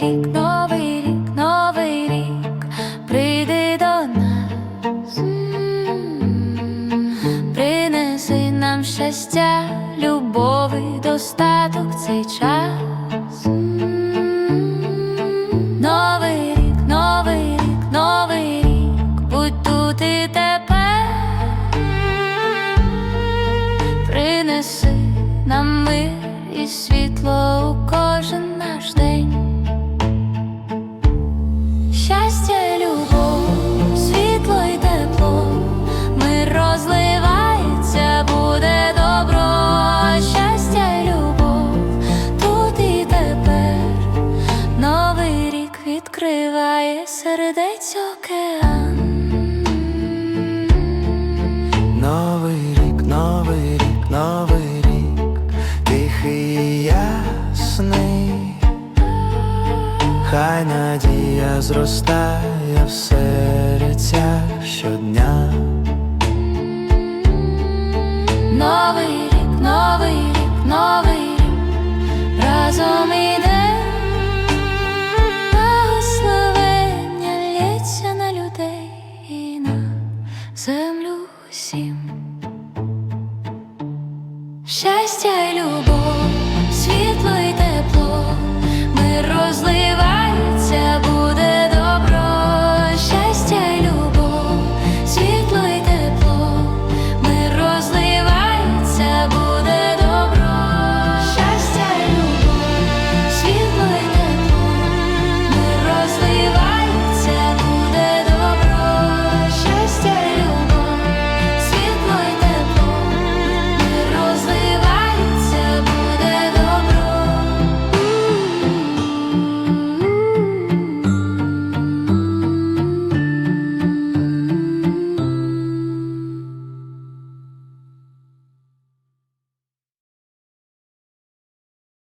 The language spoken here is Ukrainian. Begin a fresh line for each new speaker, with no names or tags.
рік, новий рік, новий рік, прийди до нас, принеси нам щастя, любови, достаток цей час. Новий новий рік, новий рік, будь тут і тепер, принеси нам мир і світло у кожен наш день. Сердець океан.
Новий рік, новий рік, новий рік, тихий і ясний, хай надія зростає в серцях щодня.
Новий рік, новий рік, новий землю всім. Щастя й любов.